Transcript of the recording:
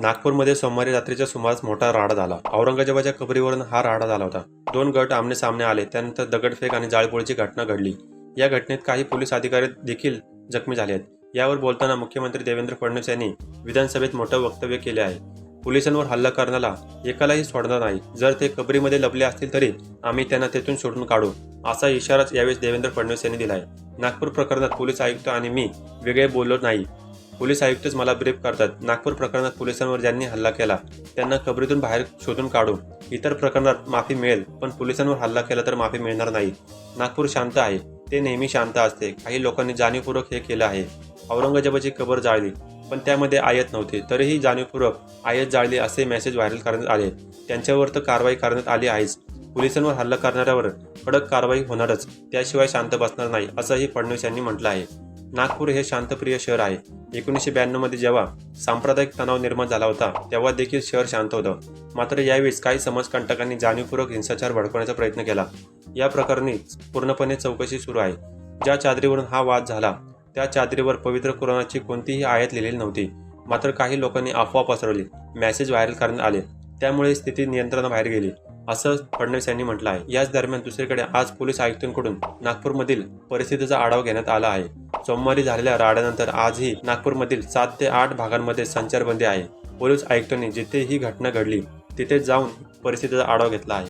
नागपूरमध्ये सोमवारी रात्रीच्या सुमारास मोठा राडा झाला. औरंगजेबाच्या कबरीवरून हा राडा झाला होता. दोन गट आमने सामने आले त्यानंतर दगडफेक आणि जाळपोळीची घटना घडली. या घटनेत काही पोलीस अधिकारी देखील जखमी झाले आहेत. यावर बोलताना मुख्यमंत्री देवेंद्र फडणवीस यांनी विधानसभेत मोठं वक्तव्य केले आहे. पोलिसांवर हल्ला करण्याला एकालाही सोडणार नाही. जर ते कबरीमध्ये लपले असतील तरी आम्ही त्यांना तेथून सोडून काढू असा इशाराच यावेळी देवेंद्र फडणवीस यांनी दिला आहे नागपूर प्रकरणात पोलीस आयुक्त आणि मी वेगळे बोललो नाही. पोलीस आयुक्तच मला ब्रीफ करतात. नागपूर प्रकरणात पोलिसांवर ज्यांनी हल्ला केला त्यांना कबरीतून बाहेर शोधून काढू. इतर प्रकरणात माफी मिळेल पण पोलिसांवर हल्ला केला तर माफी मिळणार नाही. नागपूर शांत आहे. ते नेहमी शांत असते. काही लोकांनी जाणीवपूर्वक हे केलं आहे. औरंगजेबाची कबर जाळली पण त्यामध्ये आयत नव्हते. तरीही जाणीवपूर्वक आयत जाळली असे मेसेज व्हायरल करण्यात आले. त्यांच्यावर तर कारवाई करण्यात आली आहेच. पोलिसांवर हल्ला करणाऱ्यावर कडक कारवाई होणारच. त्याशिवाय शांत बसणार नाही असंही फडणवीस यांनी म्हटलं आहे. नागपूर हे शांतप्रिय शहर आहे. एकोणीसशे ब्याण्णवमध्ये जेव्हा सांप्रदायिक तणाव निर्माण झाला होता तेव्हा देखील शहर शांत होतं. मात्र यावेळेस काही समाजकंटकांनी जाणीवपूर्वक हिंसाचार भडकवण्याचा प्रयत्न केला. या प्रकरणी पूर्णपणे चौकशी सुरू आहे. ज्या चादरीवरून हा वाद झाला त्या चादरीवर पवित्र कुराणाची कोणतीही आयात लिहिलेली नव्हती. मात्र काही लोकांनी अफवा पसरवली मेसेज व्हायरल करण्यात आले. त्यामुळे स्थिती नियंत्रणाबाहेर गेली असं फडणवीस यांनी म्हटलं आहे. याच दरम्यान दुसरीकडे आज पोलीस आयुक्तांकडून नागपूरमधील परिस्थितीचा आढावा घेण्यात आला आहे. सोमवारी झालेल्या राड्यानंतर आजही नागपूरमधील सात ते आठ भागांमध्ये संचारबंदी आहे. पोलीस आयुक्तांनी जिथे ही घटना घडली तिथे जाऊन परिस्थितीचा आढावा घेतला आहे.